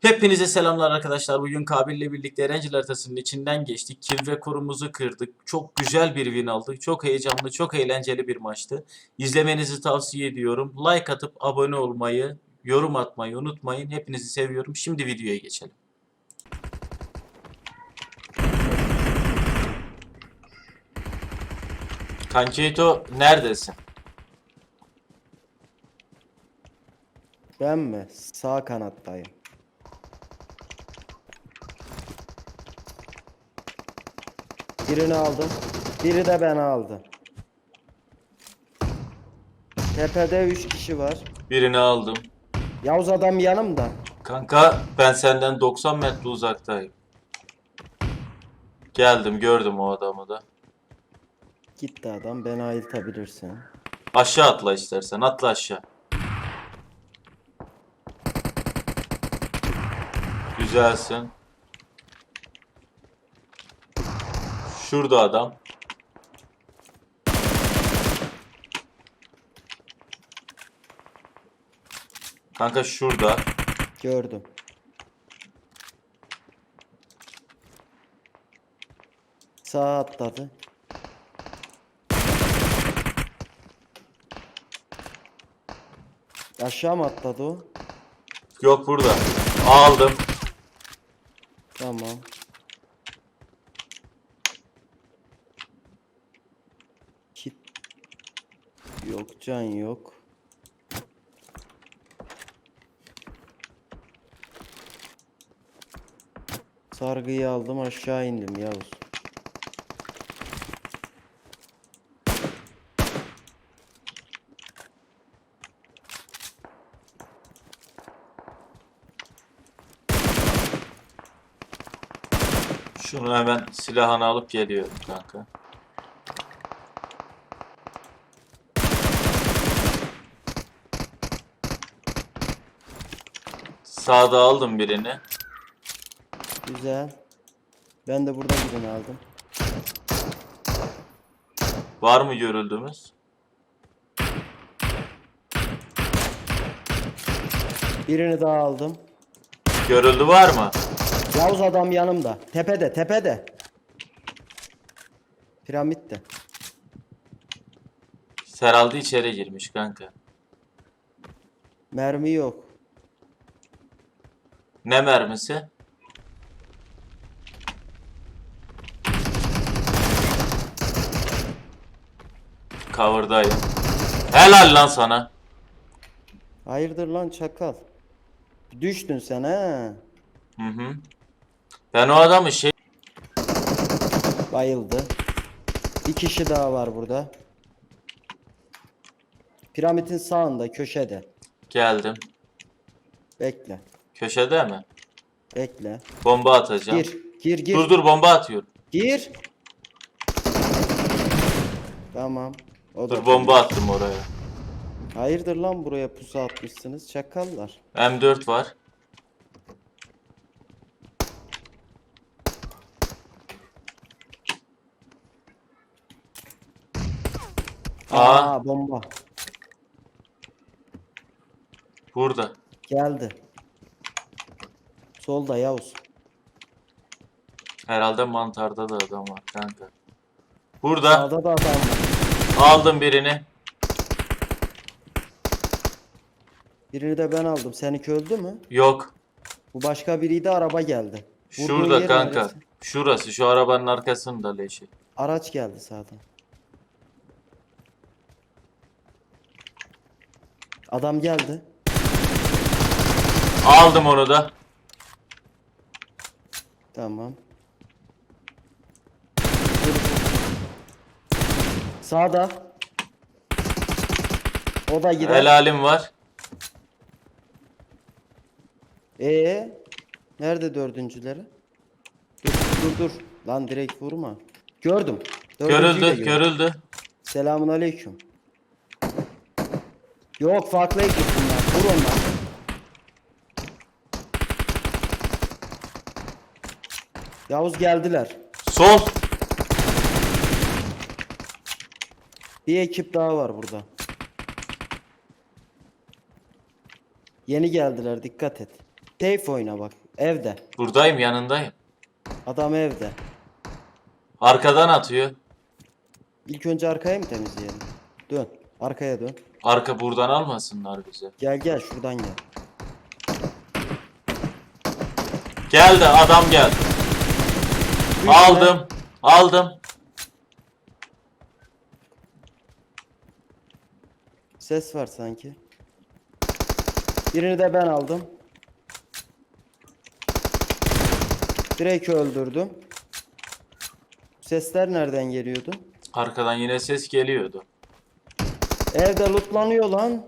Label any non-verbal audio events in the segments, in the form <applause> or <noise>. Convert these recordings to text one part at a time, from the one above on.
Hepinize selamlar arkadaşlar. Bugün Kabil ile birlikte Erencil haritasının içinden geçtik. Kill rekorumuzu kırdık. Çok güzel bir win aldık. Çok heyecanlı, çok eğlenceli bir maçtı. İzlemenizi tavsiye ediyorum. Like atıp abone olmayı, yorum atmayı unutmayın. Hepinizi seviyorum. Şimdi videoya geçelim. Kankito neredesin? Ben mi? Sağ kanattayım. Birini aldım. Biri de ben aldım. Tepede 3 kişi var. Birini aldım. Yavuz adam yanımda. Kanka ben senden 90 metre uzaktayım. Geldim gördüm o adamı da. Gitti adam. Beni ayıltabilirsin. Aşağı atla istersen atla aşağı. Güzelsin. Şurada adam. Kanka şurada. Gördüm. Sağa atladı. Aşağı mı atladı o? Yok burada. Aldım. Tamam. Yok, can yok. Sargıyı aldım aşağı indim Yavuz. Şunu hemen silahını alıp geliyorum kanka. Sağda aldım birini. Güzel. Ben de burada birini aldım. Var mı görüldüğümüz? Birini daha aldım. Görüldü var mı? Yavuz adam yanımda. Tepede, tepede. Piramitte. Seraldı içeri girmiş kanka. Mermi yok. Ne mermisi? Cover'dayım. Helal lan sana. Hayırdır lan çakal? Düştün sen ha. Hı hı. Ben o adamı şey Bayıldı. Bir kişi daha var burada. Piramidin sağında köşede. geldim. Bekle. Köşede mi? Bekle. Bomba atacağım. Gir. Gir gir. Dur dur bomba atıyorum. Gir. Tamam. O da Dur bomba attım oraya. Hayırdır lan buraya pusu atmışsınız çakallar. M4 var. Aa, Aa bomba. burada. Geldi. Solda Yavuz. Herhalde mantarda da adam var kanka. Burada. Sağda da adam var. Aldım birini. Birini de ben aldım. Seninki öldü mü? Yok. Bu başka biriydi araba geldi. Vurduğun Şurada yer kanka. neresi? Şurası. Şu arabanın arkasında leşi. Araç geldi sağdan. Adam geldi. Aldım onu da. Tamam. Sağda. O da gider. Helalim var. Ee, nerede dördüncüleri? Dur dur dur. Lan direkt vurma. Gördüm. Dördüncüyü de Görüldü. gördüm. Görüldü. Selamun aleyküm. Yok farklı ekip bunlar. Vur onlar. Yavuz geldiler. Sol. Bir ekip daha var burada. Yeni geldiler dikkat et. Safe oyna bak. Evde. Buradayım yanındayım. Adam evde. Arkadan atıyor. İlk önce arkaya mı temizleyelim? Dön. Arkaya dön. Arka buradan almasınlar bize. Gel gel şuradan gel. Geldi adam geldi. Aldım. Aldım. Ses var sanki. Birini de ben aldım. Direkt öldürdüm. Sesler nereden geliyordu? Arkadan yine ses geliyordu. Evde lootlanıyor lan.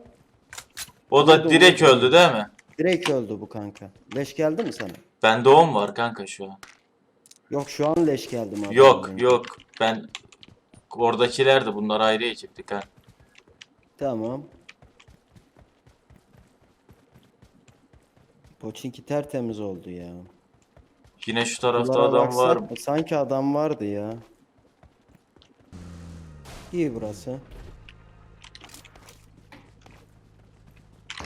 O da Vurdum, direkt öldü değil mi? Direkt öldü bu kanka. Leş geldi mi sana? Bende 10 var kanka şu an. Yok şu an leş geldi mi? Yok yok. Ben oradakiler de bunlar ayrı ekiptik ha. Tamam. Poçinki tertemiz oldu ya. Yine şu tarafta Bunlara adam var mı? Sanki adam vardı ya. İyi burası.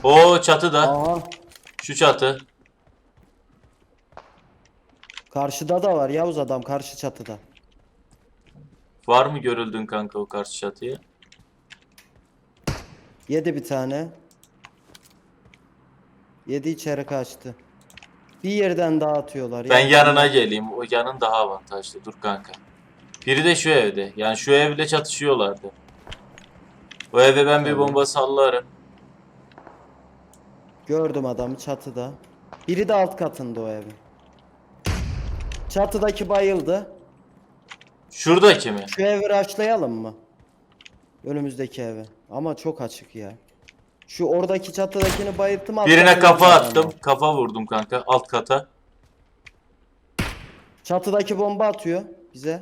Oo çatıda. Aha. Şu çatı. Karşıda da var Yavuz adam karşı çatıda. Var mı görüldün kanka o karşı çatıya? Yedi bir tane. Yedi içeri kaçtı. Bir yerden daha atıyorlar. Ben ya. yanına geleyim. O yanın daha avantajlı. Dur kanka. Biri de şu evde. Yani şu evle çatışıyorlardı. O eve ben bir bomba sallarım. Gördüm adamı çatıda. Biri de alt katında o evin. Çatıdaki bayıldı. Şuradaki mi? Şu evi raşlayalım mı? Önümüzdeki evi. Ama çok açık ya. Şu oradaki çatıdakini bayılttım. Birine kafa attım. var. Kafa vurdum kanka. Alt kata. Çatıdaki bomba atıyor bize.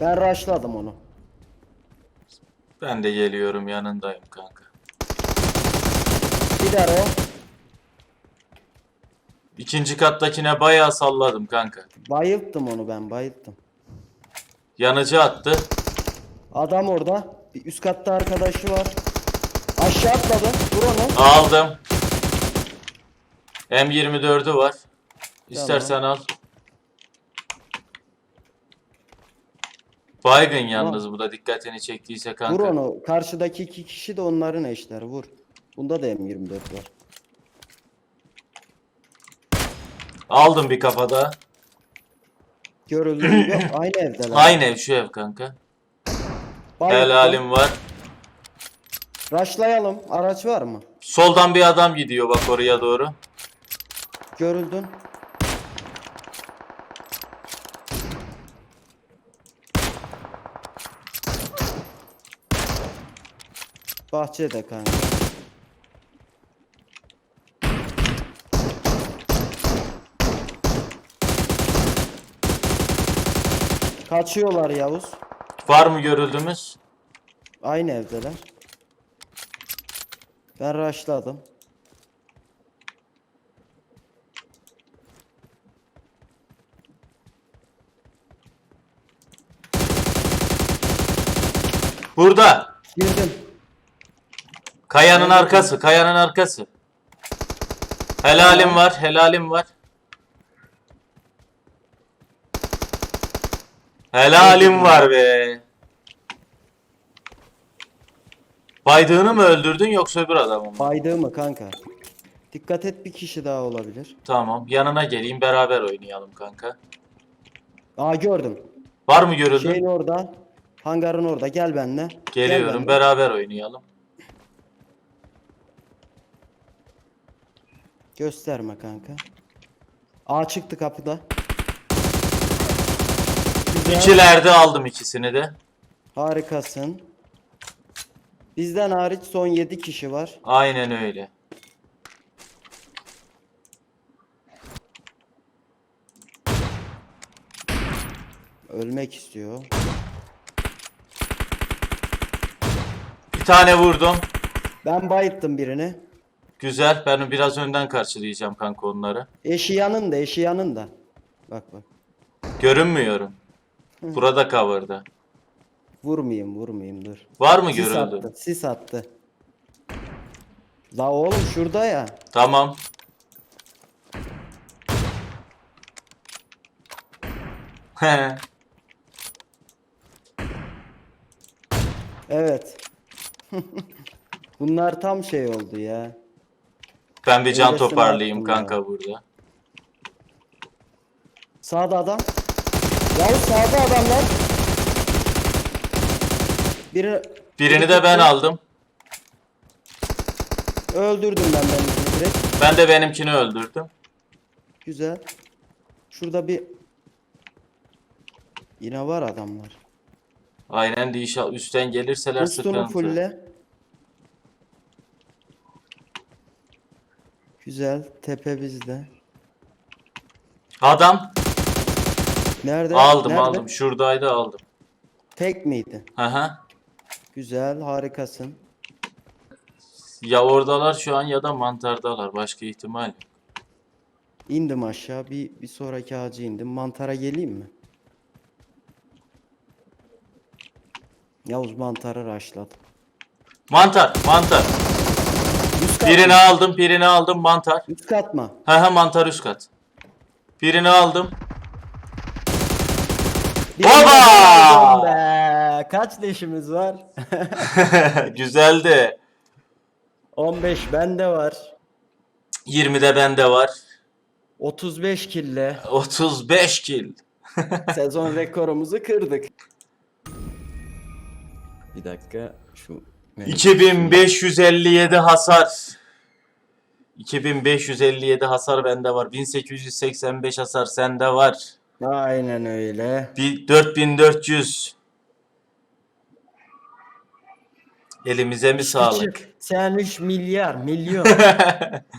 Ben raşladım onu. Ben de geliyorum yanındayım kanka. Gider o. İkinci kattakine bayağı salladım kanka. Bayılttım onu ben bayılttım. Yanıcı attı. Adam orada. Bir üst katta arkadaşı var. Aşağı atladı. Vur onu. Aldım. M24'ü var. İstersen al. Baygın yalnız bu da dikkatini çektiyse Vur kanka. onu. Karşıdaki iki kişi de onların eşleri. Vur. Bunda da M24 var. Aldım bir kafada. Görüldü. mü? Yok aynı evdeler. Aynı ev şu ev kanka. Bayılttım. Helalim var. Raşlayalım. Araç var mı? Soldan bir adam gidiyor bak oraya doğru. Görüldün. Bahçede kanka. Kaçıyorlar Yavuz. Var mı görüldüğümüz? Aynı evdeler. Ben rushladım. Burada. Girdim. Kayanın arkası, kayanın arkası. Helalim var, helalim var. Helalim var be. Baydığını mı öldürdün yoksa öbür adamı mı? Baydığı mı kanka? Dikkat et bir kişi daha olabilir. Tamam, yanına geleyim beraber oynayalım kanka. Aa gördüm. Var mı görüldün? Şeyin orada. Hangarın orada. Gel benimle. Gel Geliyorum, benimle. beraber oynayalım. Gösterme kanka. Aa çıktı kapıda. Güzel. İkilerde aldım ikisini de. Harikasın. Bizden hariç son 7 kişi var. Aynen öyle. Ölmek istiyor. Bir tane vurdum. Ben bayıttım birini. Güzel. Ben biraz önden karşılayacağım kanka onları. Eşi yanında, eşi yanında. Bak bak. Görünmüyorum. Burada cover'da. Vurmayayım vurmayayım dur. Var mı Sis görüldü? attı. Sis attı. La oğlum şurada ya. Tamam. He. <laughs> Evet. <laughs> Bunlar tam şey oldu ya. ben bir can Öylesine toparlayayım attım ya. kanka burada. Sağda adam. Ya sağda adamlar. Biri Birini de ben aldım. öldürdüm ben ben direkt. Ben de benimkini öldürdüm. Güzel. Şurada bir yine var adamlar. Aynen de inşallah üstten gelirseler Boostunu sıkıntı. fulle. Güzel. Tepe bizde. Adam Nerede? aldım Nerede? aldım. Şuradaydı aldım. Tek miydi? Hı hı. Güzel. Harikasın. Ya oradalar şu an ya da mantardalar. Başka ihtimal yok. İndim aşağı. Bir, bir sonraki ağacı indim. Mantara geleyim mi? Yavuz mantarı raşladı. Mantar, mantar. Üst kat Birini mı? aldım, birini aldım mantar. Üst kat mı? Hı hı mantar üst kat. Birini aldım. Baba! Be. Kaç leşimiz var? <laughs> Güzeldi. 15 bende var. 20'de bende var. 35 kille 35 kill. <laughs> sezon rekorumuzu kırdık. Bir dakika şu 2557 hasar. 2557 hasar bende var. 1885 hasar sende var. Aynen öyle. Bir 4400. Elimize mi sağlık? Sen 3 milyar milyon. <laughs>